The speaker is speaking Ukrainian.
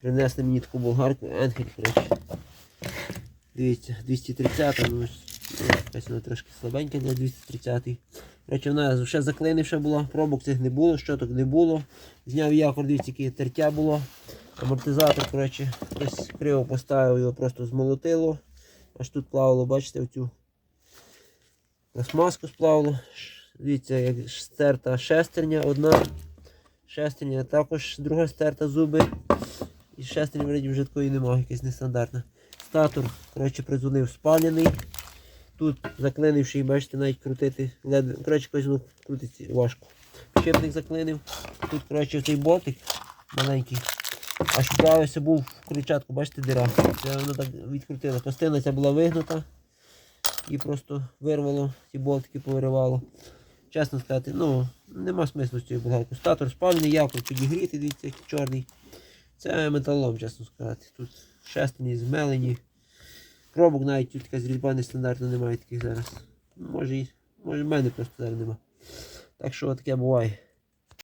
Принесли мені таку болгарку Енхель, коротше. Дивіться, 230, ну, якась вона трошки слабенька для 230. Коротше, вона ще заклинивша була, пробок цих не було, щоток не було. Зняв якор, дивіться, яке тертя було. Амортизатор, коротше, хтось криво поставив, його просто змолотило. Аж тут плавало, бачите, оцю пластмаску сплавило. Дивіться, як стерта шестерня одна. Шестерня також друга стерта зуби. І шестерні вроді вже такої немає, якась нестандартна. Статор, коротше, придзвонив спалений. Тут заклинивши, бачите, навіть крутити. Коротше, якось воно крутиться важко. Щепник заклинив. Тут, коротше, цей ботик маленький. Аж вправився був в крючатку, бачите, дира. Це воно так відкрутило. Пластина ця була вигнута і просто вирвало, ці болтики повиривало. Чесно сказати, ну, нема смислу з цією болгаркою. Статор спальний, якор підігріти, дивіться, чорний. Це металолом, чесно сказати. Тут шестені, змелені. Пробок навіть тут така різьба нестандартна немає таких зараз. Може, може в мене просто зараз нема. Так що таке буває.